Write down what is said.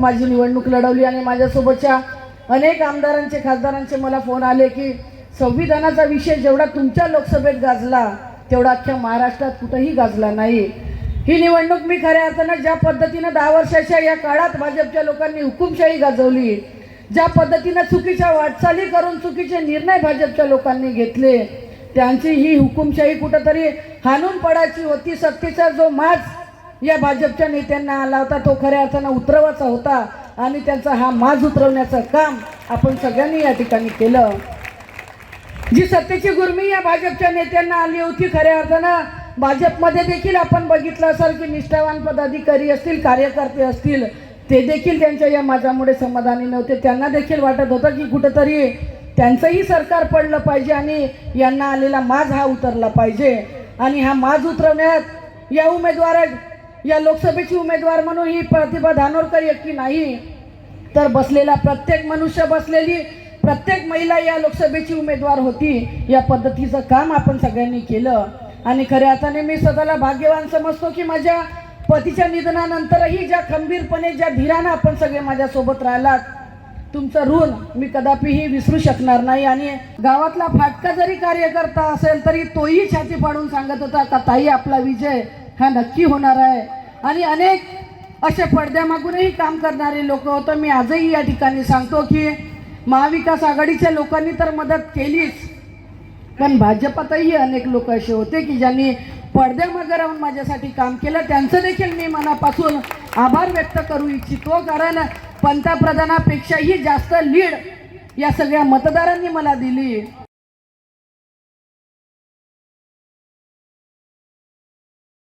माझी निवडणूक लढवली आणि माझ्यासोबतच्या अनेक आमदारांचे खासदारांचे मला फोन आले की संविधानाचा विषय जेवढा तुमच्या लोकसभेत गाजला तेवढा अख्ख्या महाराष्ट्रात कुठंही गाजला नाही. ही निवडणूक मी खऱ्या अर्थानं ज्या पद्धतीनं दहा वर्षाच्या या काळात भाजपच्या लोकांनी हुकुमशाही गाजवली ज्या पद्धतीनं चुकीच्या वाटचाली करून चुकीचे निर्णय भाजपच्या लोकांनी घेतले त्यांची ही हुकुमशाही कुठंतरी हाणून पडायची होती सत्तेचा जो माज या भाजपच्या नेत्यांना आला होता तो खऱ्या अर्थानं उतरवाचा होता आणि त्यांचा हा माज उतरवण्याचं काम आपण सगळ्यांनी या ठिकाणी केलं. जी सत्तेची गुरमी या भाजपच्या नेत्यांना आली होती खऱ्या अर्थानं भाजपमध्ये देखील आपण बघितलं असाल की निष्ठावान पदाधिकारी असतील कार्यकर्ते असतील ते देखील त्यांच्या या माझ्यामुळे समाधानी नव्हते. त्यांना देखील वाटत होतं की कुठंतरी त्यांचंही सरकार पडलं पाहिजे आणि यांना आलेला माज हा उतरला पाहिजे. आणि हा माज उतरवण्यात या उमेदवार या लोकसभेची उमेदवार म्हणून ही प्रतिभा धानोरकर एकटी नाही. तर बसलेला प्रत्येक मनुष्य बसलेली प्रत्येक महिला या लोकसभेची उमेदवार होती. या पद्धतीचं काम आपण सगळ्यांनी केलं. आणि खऱ्या अर्थाने मी स्वतःला भाग्यवान समजतो की माझ्या पतीच्या निधनानंतरही ज्या खंबीरपणे ज्या धीरानं आपण सगळे माझ्यासोबत राहिलात तुमचं ऋण मी कदापिही विसरू शकणार नाही. आणि गावातला फाटका जरी कार्यकर्ता असेल तरी तोही छाती पाडून सांगत होता का ताई आपला विजय हा नक्की होणार आहे. आणि अनेक असे पडद्यामागूनही काम करणारे लोक होतं मी आजही या ठिकाणी सांगतो की महाविकास आघाडीच्या लोकांनी तर मदत केलीच. पण भाजपातही अनेक लोक असे होते की ज्यांनी पडद्यामागे राहून माझ्यासाठी काम केलं. त्यांचं देखील मी मनापासून आभार व्यक्त करू इच्छितो. कारण पंतप्रधानापेक्षाही जास्त लीड या सगळ्या मतदारांनी मला दिली.